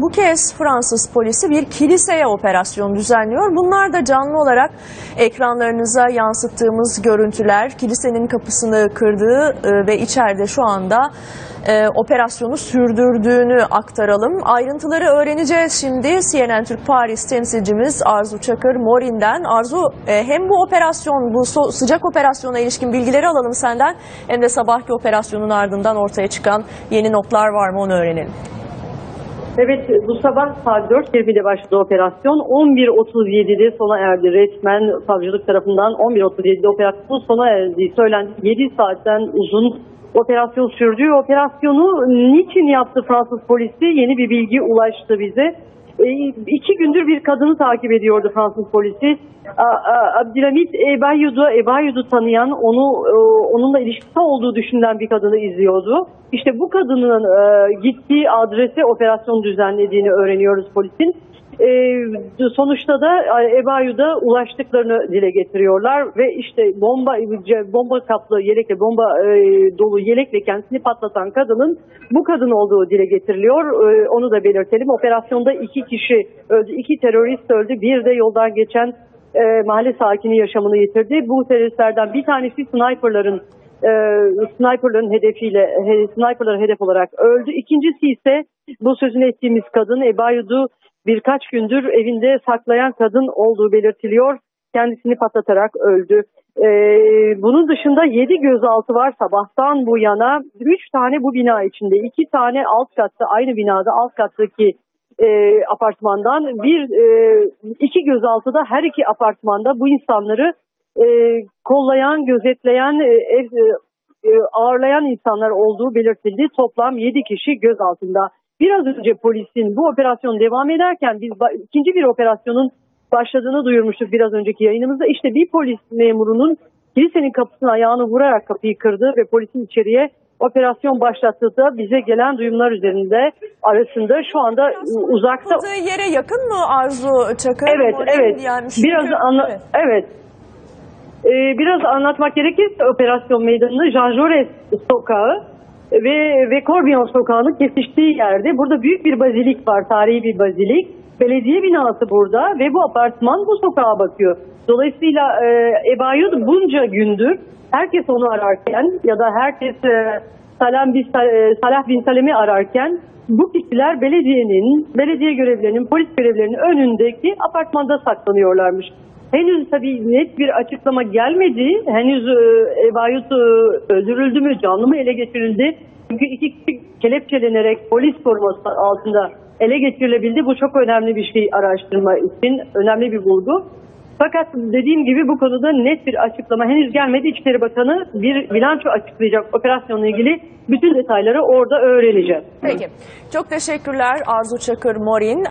Bu kez Fransız polisi bir kiliseye operasyon düzenliyor. Bunlar da canlı olarak ekranlarınıza yansıttığımız görüntüler. Kilisenin kapısını kırdığı e, ve içeride şu anda e, operasyonu sürdürdüğünü aktaralım. Ayrıntıları öğreneceğiz şimdi. CNN Türk Paris temsilcimiz Arzu Çakır Morin'den. Arzu e, hem bu operasyon, bu sıcak operasyona ilişkin bilgileri alalım senden hem de sabahki operasyonun ardından ortaya çıkan yeni notlar var mı onu öğrenelim. Evet bu sabah saat 4.20'de başladı operasyon. 11.37'de sona erdi. Resmen savcılık tarafından 11.37'de operasyon sona erdiği söylendi. 7 saatten uzun operasyon sürdü. Operasyonu niçin yaptı Fransız polisi? Yeni bir bilgi ulaştı bize. E, iki gündür bir kadını takip ediyordu Fransız polisi. Abdülhamit Ebayyud'u, Ebayyud'u tanıyan, onu e, onunla ilişkisi olduğu düşünülen bir kadını izliyordu. İşte bu kadının e, gittiği adrese operasyon düzenlediğini öğreniyoruz polisin. E, sonuçta da e, Ebayyud'a ulaştıklarını dile getiriyorlar ve işte bomba bomba kaplı yelekle bomba e, dolu yelekle kendisini patlatan kadının bu kadın olduğu dile getiriliyor. E, onu da belirtelim. Operasyonda iki kişi öldü, iki terörist öldü. Bir de yoldan geçen e, mahalle sakini yaşamını yitirdi. Bu teröristlerden bir tanesi sniperların e, sniperların hedefiyle he, sniperları hedef olarak öldü. İkincisi ise bu sözünü ettiğimiz kadın Ebayud'u birkaç gündür evinde saklayan kadın olduğu belirtiliyor. Kendisini patlatarak öldü. E, bunun dışında 7 gözaltı var sabahtan bu yana. 3 tane bu bina içinde, 2 tane alt katta aynı binada alt kattaki e, apartmandan bir e, iki gözaltıda her iki apartmanda bu insanları e, kollayan, gözetleyen, e, ev, e, e, ağırlayan insanlar olduğu belirtildi. Toplam 7 kişi gözaltında. Biraz önce polisin bu operasyon devam ederken biz ikinci bir operasyonun başladığını duyurmuştuk biraz önceki yayınımızda. İşte bir polis memurunun kilisenin kapısına ayağını vurarak kapıyı kırdı ve polisin içeriye operasyon başlattığı da bize gelen duyumlar üzerinde arasında şu anda uzakta yere yakın mı Arzu Çakır? Evet, Morin? evet. Yani biraz anla Evet. evet. Ee, biraz anlatmak gerekirse operasyon meydanını Jean Jaurès sokağı ve ve Corbion sokağının kesiştiği yerde burada büyük bir bazilik var, tarihi bir bazilik. Belediye binası burada ve bu apartman bu sokağa bakıyor. Dolayısıyla e, Ebayud bunca gündür herkes onu ararken ya da herkes e, Salam bin, e, Salah bin Salem'i ararken bu kişiler belediyenin, belediye görevlilerinin, polis görevlilerinin önündeki apartmanda saklanıyorlarmış. Henüz tabii net bir açıklama gelmedi. Henüz e, Ebayut e, öldürüldü mü, canlı mı ele geçirildi? Çünkü iki kişi kelepçelenerek polis koruması altında ele geçirilebildi. Bu çok önemli bir şey araştırma için, önemli bir bulgu. Fakat dediğim gibi bu konuda net bir açıklama henüz gelmedi. İçişleri Bakanı bir bilanço açıklayacak operasyonla ilgili bütün detayları orada öğreneceğiz. Peki. Çok teşekkürler Arzu Çakır Morin.